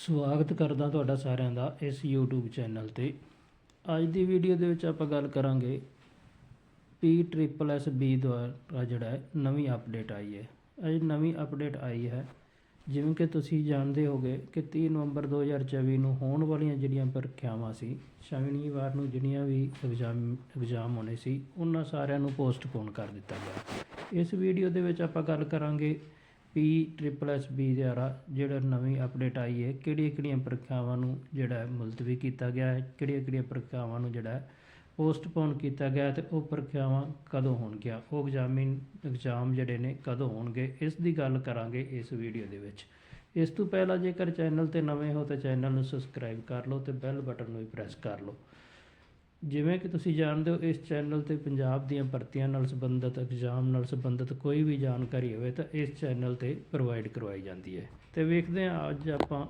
ਸਵਾਗਤ ਕਰਦਾ ਤੁਹਾਡਾ ਸਾਰਿਆਂ ਦਾ ਇਸ YouTube ਚੈਨਲ ਤੇ। ਅੱਜ ਦੀ ਵੀਡੀਓ ਦੇ ਵਿੱਚ ਆਪਾਂ ਗੱਲ ਕਰਾਂਗੇ ਪੀ ਟ੍ਰਿਪਲ ਐਸ ਬੀ ਦੁਆਰਾ ਜਿਹੜਾ ਹੈ ਨਵੀਂ ਅਪਡੇਟ ਆਈ ਹੈ। ਇਹ ਨਵੀਂ ਅਪਡੇਟ ਆਈ ਹੈ, ਜਿਵੇਂ ਕਿ ਤੁਸੀਂ ਜਾਣਦੇ ਹੋਗੇ ਕਿ 30 ਨਵੰਬਰ 2024 ਨੂੰ ਹੋਣ ਵਾਲੀਆਂ ਜਿਹੜੀਆਂ ਪ੍ਰੀਖਿਆਵਾਂ ਸੀ ਸ਼ਨੀਵਾਰ ਨੂੰ ਜਿਹੜੀਆਂ ਵੀ ਐਗਜ਼ਾਮ ਐਗਜ਼ਾਮ ਹੋਣੇ ਸੀ, ਉਹਨਾਂ ਸਾਰਿਆਂ ਨੂੰ ਪੋਸਟਪੋਨ ਕਰ ਦਿੱਤਾ ਗਿਆ। ਇਸ ਵੀਡੀਓ ਦੇ ਵਿੱਚ ਆਪਾਂ ਗੱਲ ਕਰਾਂਗੇ ਪੀ ਟ੍ਰਿਪਲ ਐਸ ਬੀ ਦੁਆਰਾ ਜਿਹੜਾ ਨਵੀਂ ਅਪਡੇਟ ਆਈ ਹੈ ਕਿਹੜੀਆਂ ਕਿਹੜੀਆਂ ਪ੍ਰੀਖਿਆਵਾਂ ਨੂੰ ਜਿਹੜਾ ਮੁਲਤਵੀ ਕੀਤਾ ਗਿਆ ਹੈ ਕਿਹੜੀਆਂ ਕਿਹੜੀਆਂ ਪ੍ਰੀਖਿਆਵਾਂ ਨੂੰ ਜਿਹੜਾ ਪੋਸਟਪੋਨ ਕੀਤਾ ਗਿਆ ਹੈ ਤੇ ਉਹ ਪ੍ਰੀਖਿਆਵਾਂ ਕਦੋਂ ਹੋਣਗੀਆਂ? ਉਹ ਐਗਜ਼ਾਮਿਨ ਐਗਜ਼ਾਮ ਜਿਹੜੇ ਨੇ ਕਦੋਂ ਹੋਣਗੇ? ਇਸ ਦੀ ਗੱਲ ਕਰਾਂਗੇ ਇਸ ਵੀਡੀਓ ਦੇ ਵਿੱਚ। ਇਸ ਤੋਂ ਪਹਿਲਾਂ ਜੇਕਰ ਚੈਨਲ ਤੇ ਨਵੇਂ ਹੋ ਤਾਂ ਚੈਨਲ ਨੂੰ ਸਬਸਕ੍ਰਾਈਬ ਕਰ ਲਓ ਤੇ ਬੈਲ ਬਟਨ ਨੂੰ ਵੀ ਪ੍ਰੈਸ ਕਰ ਲਓ। ਜਿਵੇਂ ਕਿ ਤੁਸੀਂ ਜਾਣਦੇ ਹੋ, ਇਸ ਚੈਨਲ ਤੇ ਪੰਜਾਬ ਦੀਆਂ ਭਰਤੀਆਂ ਨਾਲ ਸੰਬੰਧਿਤ ਐਗਜ਼ਾਮ ਨਾਲ ਸੰਬੰਧਿਤ ਕੋਈ ਵੀ ਜਾਣਕਾਰੀ ਹੋਵੇ ਤਾਂ ਇਸ ਚੈਨਲ ਤੇ ਪ੍ਰੋਵਾਈਡ ਕਰਵਾਈ ਜਾਂਦੀ ਹੈ। ਤੇ ਵੇਖਦੇ ਹਾਂ, ਅੱਜ ਆਪਾਂ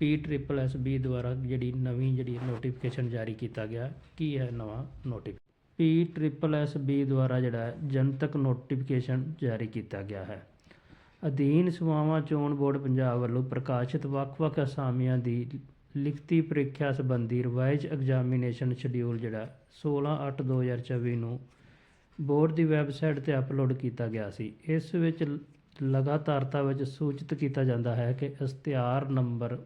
ਪੀ ਟ੍ਰਿਪਲ ਐਸ ਬੀ ਦੁਆਰਾ ਜਿਹੜੀ ਨਵੀਂ ਜਿਹੜੀ ਨੋਟੀਫਿਕੇਸ਼ਨ ਜਾਰੀ ਕੀਤਾ ਗਿਆ, ਕੀ ਹੈ ਨਵਾਂ notification P triple S B ਦੁਆਰਾ ਜਿਹੜਾ ਜਨਤਕ ਨੋਟੀਫਿਕੇਸ਼ਨ ਜਾਰੀ ਕੀਤਾ ਗਿਆ ਹੈ। ਅਧੀਨ ਸੇਵਾਵਾਂ ਚੋਣ ਬੋਰਡ ਪੰਜਾਬ ਵੱਲੋਂ ਪ੍ਰਕਾਸ਼ਿਤ ਵੱਖ-ਵੱਖ ਅਸਾਮੀਆਂ ਦੀ ਲਿਖਤੀ ਪ੍ਰੀਖਿਆ ਸੰਬੰਧੀ ਰਿਵਾਈਜ਼ ਐਗਜ਼ਾਮੀਨੇਸ਼ਨ ਸ਼ਡਿਊਲ ਜਿਹੜਾ 16/8/2024 ਨੂੰ ਬੋਰਡ ਦੀ ਵੈਬਸਾਈਟ ਤੇ ਅਪਲੋਡ ਕੀਤਾ ਗਿਆ ਸੀ। ਇਸ ਵਿੱਚ ਲਗਾਤਾਰਤਾ ਵਿੱਚ ਸੂਚਿਤ ਕੀਤਾ ਜਾਂਦਾ ਹੈ ਕਿ ਇਸ਼ਤਿਹਾਰ ਨੰਬਰ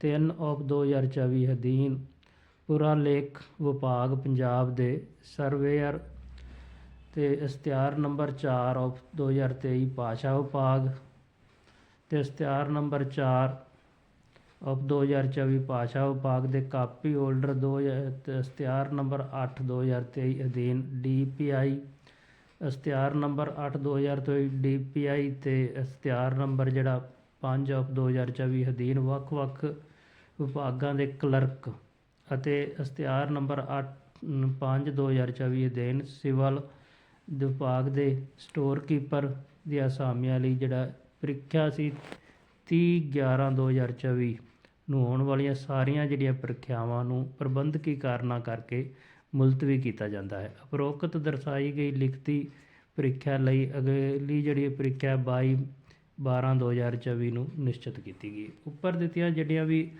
3 ਆਫ 2024 ਅਧੀਨ ਪੁਰਾਲੇਖ ਵਿਭਾਗ ਪੰਜਾਬ ਦੇ ਸਰਵੇਅਰ ਤੇ ਇਸ਼ਤਿਹਾਰ ਨੰਬਰ 4 ਆਫ 2023 ਭਾਸ਼ਾ ਵਿਭਾਗ ਤੇ ਇਸ਼ਤਿਹਾਰ ਨੰਬਰ 4 ਆਫ 2024 ਭਾਸ਼ਾ ਵਿਭਾਗ ਦੇ ਕਾਪੀ ਹੋਲਡਰ 2000 ਤੇ ਇਸ਼ਤਿਹਾਰ ਨੰਬਰ 8 2023 ਅਧੀਨ ਡੀਪੀਆਈ ਇਸ਼ਤਿਹਾਰ ਨੰਬਰ 8 2023 ਡੀਪੀਆਈ ਤੇ ਇਸ਼ਤਿਹਾਰ ਨੰਬਰ ਜਿਹੜਾ 5 ਆਫ 2024 ਅਧੀਨ ਵੱਖ-ਵੱਖ ਵਿਭਾਗਾਂ ਦੇ ਕਲਰਕ ਅਤੇ ਇਸ਼ਤਿਹਾਰ ਨੰਬਰ 8 5 2024 ਅਧੀਨ ਸਿਵਲ ਵਿਭਾਗ ਦੇ ਸਟੋਰ ਕੀਪਰ ਦੀ ਅਸਾਮੀਆਂ ਲਈ ਜਿਹੜਾ ਪ੍ਰੀਖਿਆ ਸੀ 30 11 2024 ਨੂੰ ਹੋਣ ਵਾਲੀਆਂ ਸਾਰੀਆਂ ਜਿਹੜੀਆਂ ਪ੍ਰੀਖਿਆਵਾਂ ਨੂੰ ਪ੍ਰਬੰਧਕੀ ਕਾਰਨਾਂ ਕਰਕੇ ਮੁਲਤਵੀ ਕੀਤਾ ਜਾਂਦਾ ਹੈ। ਉਪਰੋਕਤ ਦਰਸਾਈ ਗਈ ਲਿਖਤੀ ਪ੍ਰੀਖਿਆ ਲਈ ਅਗਲੀ ਜਿਹੜੀ ਪ੍ਰੀਖਿਆ 22 12 2024 ਨੂੰ ਨਿਸ਼ਚਿਤ ਕੀਤੀ ਗਈ। ਉੱਪਰ ਦਿੱਤੀਆਂ ਜਿਹੜੀਆਂ ਵੀ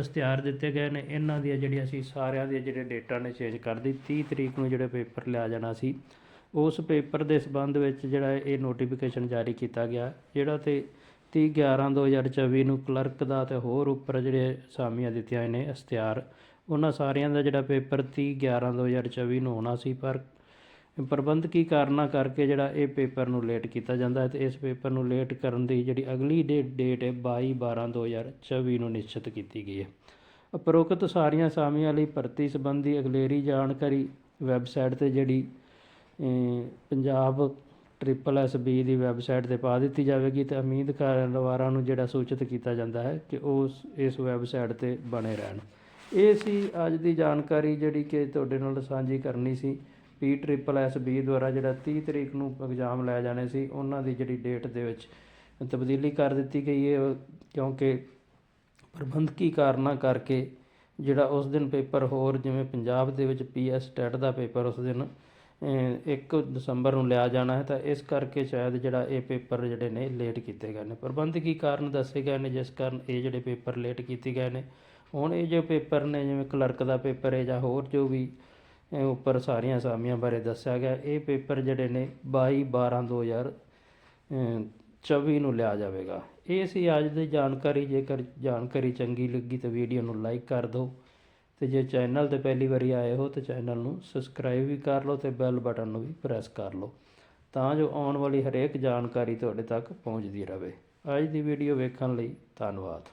ਇਸ਼ਤਿਹਾਰ ਦਿੱਤੇ ਗਏ ਨੇ, ਇਹਨਾਂ ਦੀਆਂ ਜਿਹੜੀਆਂ ਸੀ ਸਾਰਿਆਂ ਦੀਆਂ ਜਿਹੜੇ ਡੇਟਾ ਨੇ ਚੇਂਜ ਕਰ ਦਿੱਤੀ। 30 ਤਰੀਕ ਨੂੰ ਜਿਹੜਾ ਪੇਪਰ ਲਿਆ ਜਾਣਾ ਸੀ, ਉਸ ਪੇਪਰ ਦੇ ਸਬੰਧ ਵਿੱਚ ਜਿਹੜਾ ਇਹ ਨੋਟੀਫਿਕੇਸ਼ਨ ਜਾਰੀ ਕੀਤਾ ਗਿਆ, ਜਿਹੜਾ ਤੇ 30 11 2024 ਨੂੰ ਕਲਰਕ ਦਾ ਤੇ ਹੋਰ ਉੱਪਰ ਜਿਹੜੇ ਅਸਾਮੀਆਂ ਦਿੱਤੀਆਂ ਨੇ ਇਸ਼ਤਿਹਾਰ, ਉਹਨਾਂ ਸਾਰਿਆਂ ਦਾ ਜਿਹੜਾ ਪੇਪਰ 30 11 2024 ਨੂੰ ਹੋਣਾ ਸੀ, ਪਰ ਪ੍ਰਬੰਧਕੀ ਕਾਰਨਾਂ ਕਰਕੇ ਜਿਹੜਾ ਇਹ ਪੇਪਰ ਨੂੰ ਲੇਟ ਕੀਤਾ ਜਾਂਦਾ ਹੈ ਤੇ ਇਸ ਪੇਪਰ ਨੂੰ ਲੇਟ ਕਰਨ ਦੀ ਜਿਹੜੀ ਅਗਲੀ ਡੇਟ ਡੇਟ ਹੈ 22 12 2024 ਨੂੰ ਨਿਸ਼ਚਿਤ ਕੀਤੀ ਗਈ ਹੈ। ਉਪਰੋਕਤ ਸਾਰੀਆਂ ਅਸਾਮੀਆਂ ਲਈ ਭਰਤੀ ਸੰਬੰਧੀ ਅਗਲੇਰੀ ਜਾਣਕਾਰੀ ਵੈਬਸਾਈਟ ਤੇ ਜਿਹੜੀ ਪੰਜਾਬ ਟ੍ਰਿਪਲ ਐਸ ਬੀ ਦੀ ਵੈਬਸਾਈਟ ਤੇ ਪਾ ਦਿੱਤੀ ਜਾਵੇਗੀ ਤੇ ਉਮੀਦਵਾਰਾਂ ਨੂੰ ਜਿਹੜਾ ਸੂਚਿਤ ਕੀਤਾ ਜਾਂਦਾ ਹੈ ਕਿ ਉਹ ਇਸ ਵੈਬਸਾਈਟ ਤੇ ਬਣੇ ਰਹਿਣ। ਇਹ ਸੀ ਅੱਜ ਦੀ ਜਾਣਕਾਰੀ ਜਿਹੜੀ ਕਿ ਤੁਹਾਡੇ ਨਾਲ ਸਾਂਝੀ ਕਰਨੀ ਸੀ ਪੀ ਟ੍ਰਿਪਲ ਐਸ ਬੀ ਦੁਆਰਾ ਜਿਹੜਾ 30 ਤਰੀਕ ਨੂੰ ਐਗਜ਼ਾਮ ਲੈ ਜਾਣੇ ਸੀ, ਉਹਨਾਂ ਦੀ ਜਿਹੜੀ ਡੇਟ ਦੇ ਵਿੱਚ ਤਬਦੀਲੀ ਕਰ ਦਿੱਤੀ ਗਈ ਹੈ, ਕਿਉਂਕਿ ਪ੍ਰਬੰਧਕੀ ਕਾਰਨਾਂ ਕਰਕੇ ਜਿਹੜਾ ਉਸ ਦਿਨ ਪੇਪਰ ਹੋਰ ਜਿਵੇਂ ਪੰਜਾਬ ਦੇ ਵਿੱਚ ਪੀਐਸ ਟੈਟ ਦਾ ਪੇਪਰ ਉਸ ਦਿਨ 1 ਦਸੰਬਰ ਨੂੰ ਲਿਆ ਜਾਣਾ ਹੈ, ਤਾਂ ਇਸ ਕਰਕੇ ਸ਼ਾਇਦ ਜਿਹੜਾ ਇਹ ਪੇਪਰ ਜਿਹੜੇ ਨੇ ਲੇਟ ਕੀਤੇ ਗਏ ਨੇ। ਪ੍ਰਬੰਧਕੀ ਕਾਰਨ ਦੱਸੇ ਗਏ ਨੇ, ਜਿਸ ਕਾਰਨ ਇਹ ਜਿਹੜੇ ਪੇਪਰ ਲੇਟ ਕੀਤੇ ਗਏ ਨੇ। ਹੁਣ ਇਹ ਜੋ ਪੇਪਰ ਨੇ, ਜਿਵੇਂ ਕਲਰਕ ਦਾ ਪੇਪਰ ਹੈ ਜਾਂ ਹੋਰ ਜੋ ਵੀ ਉੱਪਰ ਸਾਰੀਆਂ ਅਸਾਮੀਆਂ ਬਾਰੇ ਦੱਸਿਆ ਗਿਆ, ਇਹ ਪੇਪਰ ਜਿਹੜੇ ਨੇ 22 12 2000 ਅਮ 24 ਨੂੰ ਲਿਆ ਜਾਵੇਗਾ। ਇਹ ਸੀ ਅੱਜ ਦੀ ਜਾਣਕਾਰੀ, ਜੇਕਰ ਜਾਣਕਾਰੀ ਚੰਗੀ ਲੱਗੀ ਤਾਂ ਵੀਡੀਓ ਨੂੰ ਲਾਈਕ ਕਰ ਦਿਓ। ਤੇ ਜੇ ਚੈਨਲ ਤੇ ਪਹਿਲੀ ਵਾਰੀ ਆਏ ਹੋ ਤਾਂ ਚੈਨਲ ਨੂੰ ਸਬਸਕ੍ਰਾਈਬ ਵੀ ਕਰ ਲਓ ਤੇ ਬੈਲ ਬਟਨ ਨੂੰ ਵੀ ਪ੍ਰੈਸ ਕਰ ਲਓ, ਤਾਂ ਜੋ ਆਉਣ ਵਾਲੀ ਹਰੇਕ ਜਾਣਕਾਰੀ ਤੁਹਾਡੇ ਤੱਕ ਪਹੁੰਚਦੀ ਰਹੇ। ਅੱਜ ਦੀ ਵੀਡੀਓ ਵੇਖਣ ਲਈ ਧੰਨਵਾਦ।